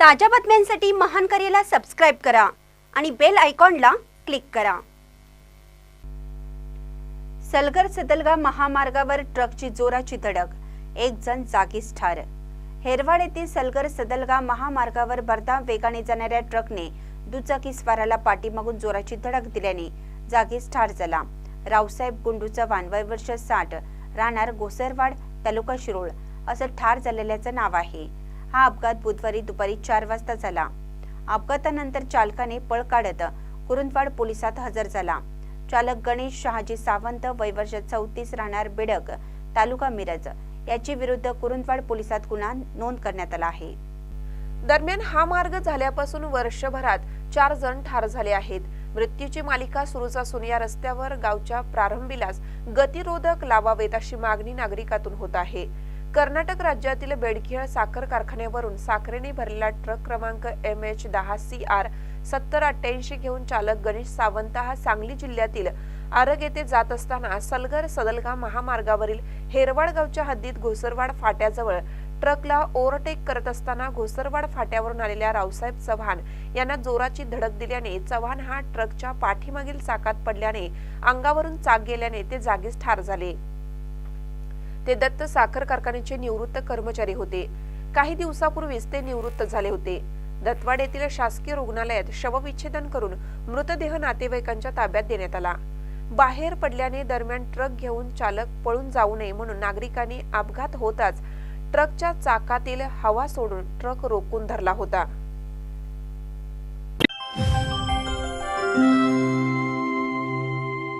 ताज्या बातम्यांसाठी महान करेला सबस्क्राईब करा आणि बेल आयकॉनला क्लिक करा. सलगर सदलगा महामार्गावर ट्रकची जोराची धडक एक जण जागीच ठार. हेरवाड येथील सलगर सदलगा महामार्गावर भरधाव वेगाने जाणाऱ्या ट्रकने दुचाकी स्वाराला पाठीमागून जोराची धडक दिल्याने जागीच ठार झाला. रावसाहेब गुंडू चव्हाण वय वर्ष साठ राहणार गोसरवाड तालुका शिरोळ असं ठार झालेल्याचं नाव आहे. हा अपघात बुधवारी दुपारी चार वाजता झाला. अपघातानंतर चालकाने पळ काढत कुरुंदवाड पोलिसात हजर झाला. चालक गणेश शहाजी सावंत वयवर्ष चौतीस राहणार बेडक तालुका मिरज याची विरुद्ध कुरुंदवाड पोलिसात गुन्हा नोंद करण्यात आला आहे. दरम्यान हा मार्ग झाल्यापासून वर्षभरात चार जण ठार झाले आहेत. मृत्यूची मालिका सुरूच असून या रस्त्यावर गावच्या प्रारंभीलाच गतिरोधक लावावेत अशी मागणी नागरिकातून होत आहे. कर्नाटक राज्यातील बेडखिळ साखर कारखान्यावरून साखरेने भरलेला ट्रक क्रमांक एम एच दहा सी आर सत्तर अठ्ठ्याऐंशी घेऊन चालक गणेश सावंत हा सांगली जिल्ह्यातील आरग येथे जात असताना सलगर सदलगा महामार्गावरील हेरवाड गावच्या हद्दीत घोसरवाड फाट्याजवळ ट्रकला ओव्हरटेक करत असताना घोसरवाड फाट्यावरून आलेल्या रावसाहेब चव्हाण यांना जोराची धडक दिल्याने चव्हाण हा ट्रकच्या पाठीमागील चाकात पडल्याने अंगावरून चाक गेल्याने ते जागीच ठार झाले. ते दत्त साखर कारखान्याचे निवृत्त कर्मचारी होते. काही दिवसापूर्वीच ते निवृत्त झाले होते. दत्तवाड येथील शासकीय रुग्णालयात शवविच्छेदन करून मृतदेह नातेवाईकांच्या ताब्यात देण्यात आला. बाहेर पडल्याने दरम्यान ट्रक घेऊन चालक पळून जाऊ नये म्हणून नागरिकांनी अपघात होताच ट्रकच्या चाकातील हवा सोडून ट्रक रोखून धरला होता.